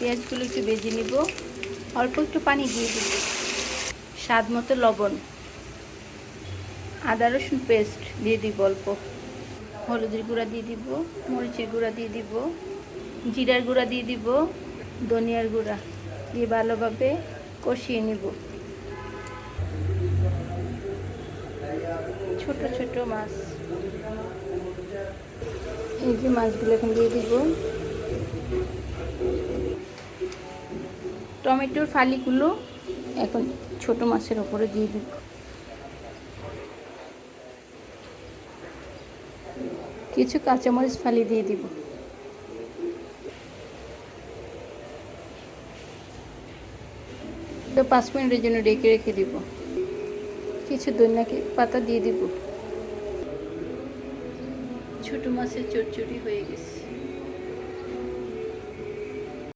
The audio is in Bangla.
পেঁয়াজগুলো একটু ভেজে নিব। অল্প একটু পানি দিয়ে দিব। স্বাদ মতো লবণ। আদা, রসুন পেস্ট দিয়ে দিব অল্প। হলুদের গুঁড়া দিয়ে দিব, মরিচের গুঁড়া দিয়ে দিব, জিরার গুঁড়া দিয়ে দিব, ধনিয়ার গুঁড়া দিয়ে ভালোভাবে কষিয়ে নিব। ছোট ছোট মাছ। এই যে মাছগুলো এখন দিয়ে দিব। টমেটোর ফালিগুলো এখন ছোট মাছের ওপরে দিয়ে দিব কিছু কাঁচামরিচ ফালি দিয়ে দিব। তো পাঁচ মিনিটের জন্য ডেকে রেখে দিব। কিছু দৈনাকে পাতা দিয়ে দিব। ছোট মাছের চটচড়ি হয়ে গেছে।